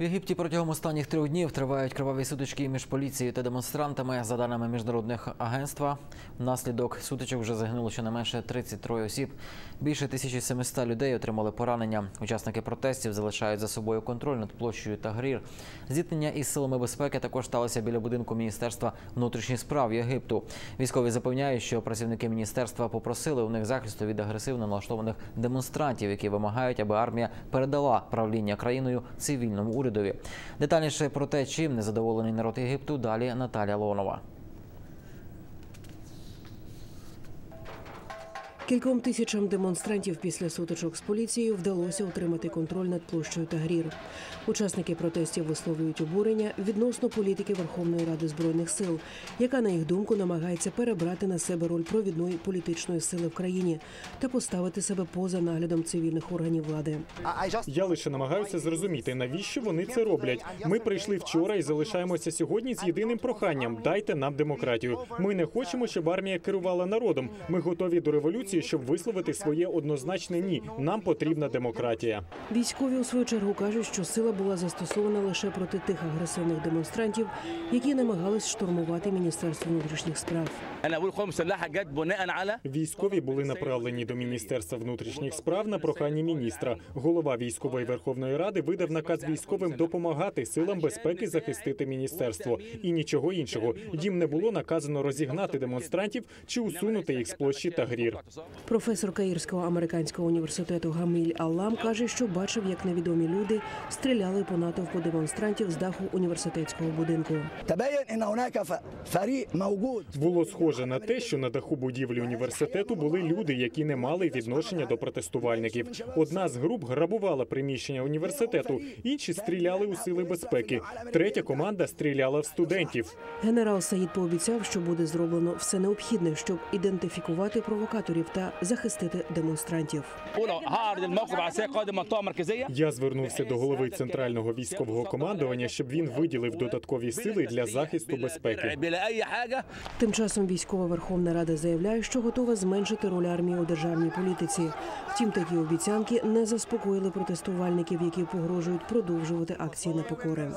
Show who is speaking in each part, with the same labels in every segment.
Speaker 1: В Єгипті протягом останніх трьох днів тривають криваві сутички між поліцією та демонстрантами. За даними міжнародних агентства, внаслідок сутичок вже загинуло щонайменше 33 осіб. Більше 1700 людей отримали поранення. Учасники протестів залишають за собою контроль над площею Тагрір. Зіткнення із силами безпеки також сталося біля будинку Міністерства внутрішніх справ Єгипту. Військові запевняють, що працівники міністерства попросили у них захисту від агресивно налаштованих демонстрантів, які вимагають, аби армія передала правління країною цивільному урядові. Детальніше про те, чим незадоволений народ Єгипту, далі Наталя Лонова.
Speaker 2: Кільком тисячам демонстрантів після сутичок з поліцією вдалося утримати контроль над площею Тагрір. Учасники протестів висловлюють обурення відносно політики Верховної Ради збройних сил, яка на їх думку намагається перебрати на себе роль провідної політичної сили в країні та поставити себе поза наглядом цивільних органів влади.
Speaker 3: Я лише намагаюся зрозуміти, навіщо вони це роблять. Ми прийшли вчора і залишаємося сьогодні з єдиним проханням: дайте нам демократію. Ми не хочемо, щоб армія керувала народом. Ми готові до революції, щоб висловити своє однозначне ні. Нам потрібна демократія.
Speaker 2: Військові у свою чергу кажуть, що сила була застосована лише проти тих агресивних демонстрантів, які намагались штурмувати міністерство внутрішніх справ.
Speaker 3: Військові були направлені до міністерства внутрішніх справ на прохання міністра. Голова військової верховної ради видав наказ військовим допомагати силам безпеки захистити міністерство і нічого іншого. Їм не було наказано розігнати демонстрантів чи усунути їх з площі та грір.
Speaker 2: Професор Каїрського американського університету Гаміль Аллам каже, що бачив, як невідомі люди стріляли по натовпу демонстрантів з даху університетського будинку.
Speaker 3: Було схоже на те, що на даху будівлі університету були люди, які не мали відношення до протестувальників. Одна з груп грабувала приміщення університету, інші стріляли у сили безпеки. Третя команда стріляла в студентів.
Speaker 2: Генерал Саїд пообіцяв, що буде зроблено все необхідне, щоб ідентифікувати провокаторів та захистити демонстрантів.
Speaker 3: Я звернувся до голови центрального військового командування, щоб він виділив додаткові сили для захисту безпеки.
Speaker 2: Тим часом військова Верховна Рада заявляє, що готова зменшити роль армії у державній політиці. Втім, такі обіцянки не заспокоїли протестувальників, які погрожують продовжувати акції напокори.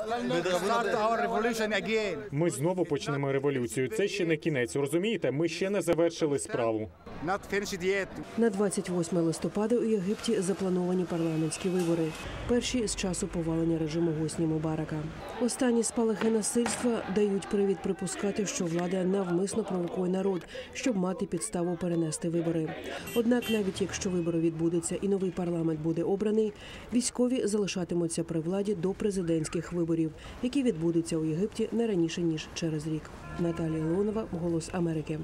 Speaker 3: Ми знову почнемо революцію. Це ще не кінець. Розумієте, ми ще не завершили справу.
Speaker 2: На 28 листопада у Єгипті заплановані парламентські вибори, перші з часу повалення режиму Госні Мубарака. Останні спалахи насильства дають привід припускати, що влада навмисно провокує народ, щоб мати підставу перенести вибори. Однак, навіть якщо вибори відбудуться і новий парламент буде обраний, військові залишатимуться при владі до президентських виборів, які відбудуться у Єгипті не раніше ніж через рік. Наталія Леонова, Голос Америки.